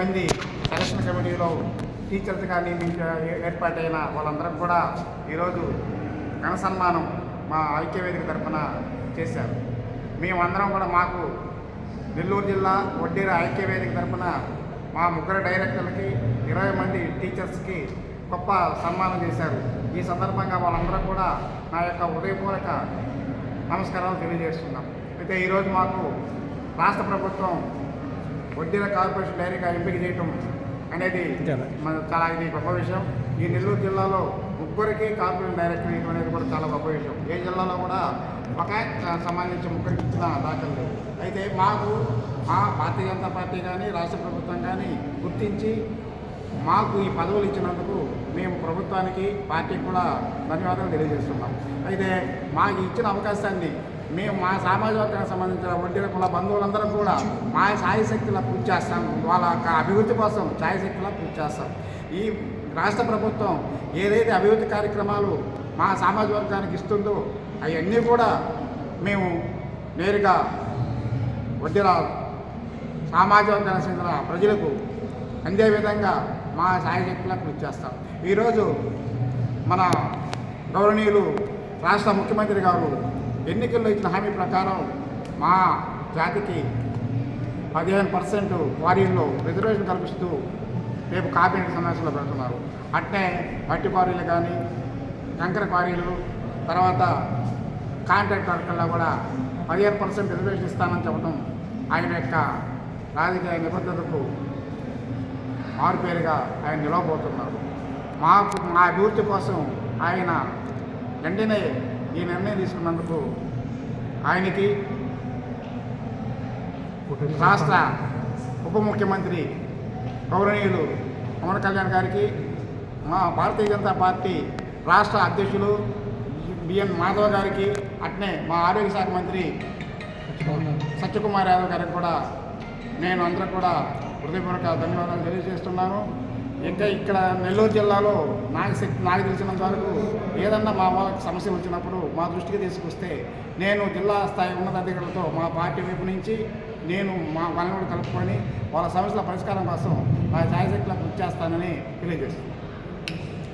మంది సెలక్షన్ కమిటీలో టీచర్స్గా నియమించ ఏర్పాటైన వాళ్ళందరం కూడా ఈరోజు ఘన సన్మానం మా ఐక్యవేదిక తరఫున చేశారు. మేమందరం కూడా మాకు నెల్లూరు జిల్లా వడ్డీర ఐక్యవేదిక తరఫున మా ముగ్గురు డైరెక్టర్లకి ఇరవై మంది టీచర్స్కి గొప్ప సన్మానం చేశారు. ఈ సందర్భంగా వాళ్ళందరం కూడా నా యొక్క ఉదయపూర్వక నమస్కారాలు తెలియజేస్తున్నాం. అయితే ఈరోజు మాకు రాష్ట్ర ప్రభుత్వం వడ్డీల కార్పొరేషన్ డైరీగా ఎంపిక చేయటం అనేది మన చాలా ఇది గొప్ప విషయం. ఈ నెల్లూరు జిల్లాలో ముగ్గురికి కార్పొరేషన్ డైరెక్టర్ ఇవ్వడం అనేది కూడా చాలా గొప్ప విషయం. ఏ జిల్లాలో కూడా ఒక సంబంధించి ముగ్గురికి ఇచ్చిన దాఖలు లేవు. అయితే మాకు మా భారతీయ జనతా పార్టీ కానీ రాష్ట్ర ప్రభుత్వం కానీ గుర్తించి మాకు ఈ పదవులు ఇచ్చినందుకు మేము ప్రభుత్వానికి పార్టీకి కూడా ధన్యవాదాలు తెలియజేస్తున్నాం. అయితే మాకు ఇచ్చిన అవకాశాన్ని మేము మా సామాజిక వర్గానికి సంబంధించిన వడ్డీల కుల బంధువులందరం కూడా మా సాయశక్తిలా పూజ చేస్తాం. వాళ్ళ యొక్క అభివృద్ధి కోసం సాయశక్తిలా పూర్తి చేస్తాం. ఈ రాష్ట్ర ప్రభుత్వం ఏదైతే అభివృద్ధి కార్యక్రమాలు మా సామాజిక వర్గానికి ఇస్తుందో అవన్నీ కూడా మేము నేరుగా వడ్డీల సామాజిక వర్గానికి చెందిన ప్రజలకు అందే విధంగా మా సాయశక్తిలా కృషి చేస్తాం. ఈరోజు మన గౌరవనీయులు రాష్ట్ర ముఖ్యమంత్రి గారు ఎన్నికల్లో ఇచ్చిన హామీ ప్రకారం మా జాతికి పదిహేను పర్సెంట్ క్వారీల్లో రిజర్వేషన్ కల్పిస్తూ రేపు కేబినెట్ సమావేశంలో పెడుతున్నారు. అట్నే మట్టి క్వారీలు కానీ కంకర క్వారీలు తర్వాత కాంట్రాక్ట్ వర్కర్లో కూడా పదిహేను పర్సెంట్ రిజర్వేషన్ ఇస్తానని చెప్పడం ఆయన యొక్క రాజకీయ నిబద్ధతకు మారుపేరుగా ఆయన నిలవబోతున్నారు. మాకు మా అభివృద్ధి కోసం ఆయన వెంటనే ఈ నిర్ణయం తీసుకున్నందుకు ఆయనకి రాష్ట్ర ఉప ముఖ్యమంత్రి గౌరవనీయులు పవన్ కళ్యాణ్ గారికి మా భారతీయ జనతా పార్టీ రాష్ట్ర అధ్యక్షులు బిఎన్ మాధవ్ గారికి అట్నే మా ఆరోగ్య శాఖ మంత్రి సత్యకుమార్ యాదవ్ గారికి కూడా నేను అందరూ కూడా హృదయపూర్వక ధన్యవాదాలు తెలియజేస్తున్నాను. ఇంకా ఇక్కడ నెల్లూరు జిల్లాలో నాకు శక్తి నాకు తెలిసినంత వరకు ఏదన్నా మా వాళ్ళకి సమస్య వచ్చినప్పుడు మా దృష్టికి తీసుకొస్తే నేను జిల్లా స్థాయి ఉన్నతాధికారులతో మా పార్టీ వైపు నుంచి నేను మా వాళ్ళని కూడా కలుపుకొని వాళ్ళ సమస్యల పరిష్కారం కోసం నా ఛాయశక్తులకు ఇచ్చేస్తానని చేస్తానని తెలియజేస్తున్నాను.